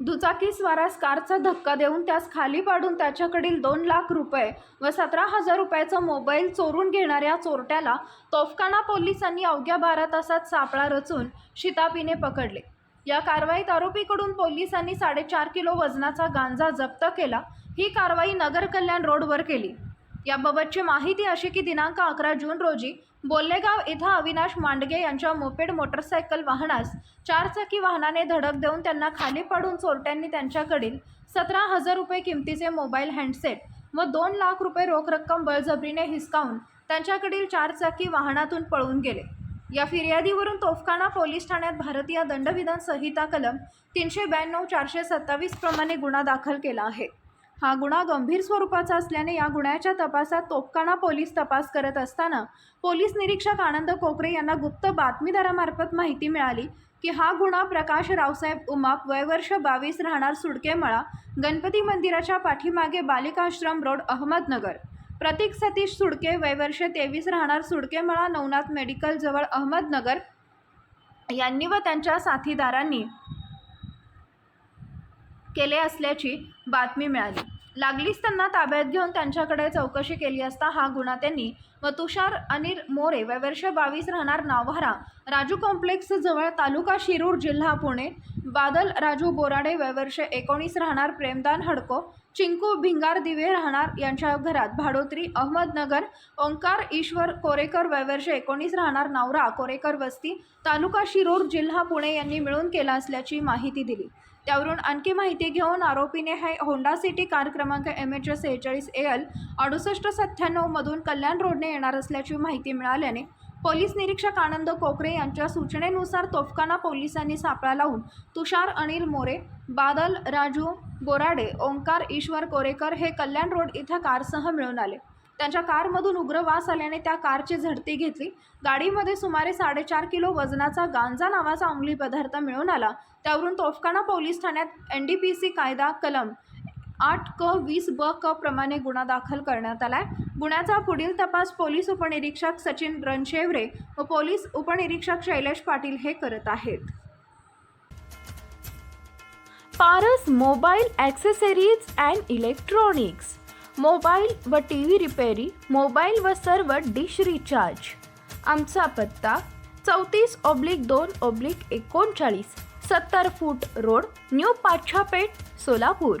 दुचाकी स्वारास कारचा धक्का देऊन त्यास खाली पाडून त्याच्याकडील दोन लाख रुपये व सतरा हजार रुपयाचा मोबाईल चोरून घेणाऱ्या चोरट्याला तोफखाना पोलिसांनी अवघ्या बारा तासात सापळा रचून शितापीने पकडले. या कारवाईत आरोपीकडून पोलिसांनी साडेचार किलो वजनाचा गांजा जप्त केला. ही कारवाई नगर कल्याण रोडवर केली. याबाबतची माहिती अशी की दिनांक अकरा जून रोजी बोल्लेगाव इथं अविनाश मांडगे यांच्या मोपेड मोटरसायकल वाहनास चारचाकी वाहनाने धडक देऊन त्यांना खाली पाडून चोरट्यांनी त्यांच्याकडील सतरा हजार रुपये किमतीचे मोबाईल हँडसेट व दोन लाख रुपये रोख रक्कम बळजबरीने हिसकावून त्यांच्याकडील चारचाकी वाहनातून पळून गेले. या फिर्यादीवरून तोफखाना पोलीस ठाण्यात भारतीय दंडविधान संहिता कलम तीनशे ब्याण्णव चारशे सत्तावीस प्रमाणे गुन्हा दाखल केला आहे. हा गुन्हा गंभीर स्वरूपाचा असल्याने या गुन्ह्याच्या तपासात तोफखाना पोलीस तपास करत असताना पोलीस निरीक्षक आनंद कोकरे यांना गुप्त बातमीदारामार्फत माहिती मिळाली की हा गुन्हा प्रकाश रावसाहेब उमाप वयवर्ष बावीस राहणार सुडकेमळा गणपती मंदिराच्या पाठीमागे बालिकाश्रम रोड अहमदनगर. प्रतीक सतीश सुडके वयवर्ष तेवीस राहणार सुडकेमळा नवनाथ मेडिकलजवळ अहमदनगर यांनी व त्यांच्या साथीदारांनी केले असल्याची बातमी मिळाली. लागलीच त्यांना ताब्यात घेऊन त्यांच्याकडे चौकशी केली असता हा गुन्हा त्यांनी व तुषार अनिल मोरे वयवर्ष बावीस राहणार नावहारा. राजू कॉम्प्लेक्स जवळ तालुका शिरूर जिल्हा पुणे. बादल राजू बोराडे वयवर्ष एकोणीस राहणार प्रेमदान हडको. चिंकू भिंगार दिवे राहणार यांच्या घरात भाडोत्री अहमदनगर. ओंकार ईश्वर कोरेकर वयवर्ष एकोणीस राहणार नावरा कोरेकर वस्ती. तालुका शिरूर जिल्हा पुणे यांनी मिळून केला असल्याची माहिती दिली. त्यावरून आणखी माहिती घेऊन आरोपीने हे होंडा सिटी कार क्रमांक एम एच एस सेहेचाळीस ए एल अडुसष्ट सत्त्याण्णवमधून कल्याण रोडने येणार असल्याची माहिती मिळाल्याने पोलीस निरीक्षक आनंद कोकरे यांच्या सूचनेनुसार तोफखाना पोलिसांनी सापळा लावून तुषार अनिल मोरे बादल राजू बोराडे ओंकार ईश्वर कोरेकर हे कल्याण रोड इथं कारसह मिळून आले. त्यांच्या कारमधून उग्र वास आल्याने त्या कारची झडती घेतली. गाडीमध्ये सुमारे साडेचार किलो वजनाचा गांजा नावाचा अंमली पदार्थ मिळून आला. त्यावरून तोफखाना पोलीस ठाण्यात एन डी पी सी कायदा कलम आठ क वीस ब क प्रमाणे गुन्हा दाखल करण्यात आलाय. गुन्ह्याचा पुढील तपास पोलीस उपनिरीक्षक सचिन रणशेवरे व पोलीस उपनिरीक्षक शैलेश पाटील हे करत आहेत. Paras mobile accessories and electronics. Mobile व टी व्ही रिपेरी मोबाईल व सर्व डिश रिचार्ज. आमचा पत्ता चौतीस ऑब्लिक दोन ऑब्लिक एकोणचाळीस सत्तर foot road new Pachhapeth Solapur.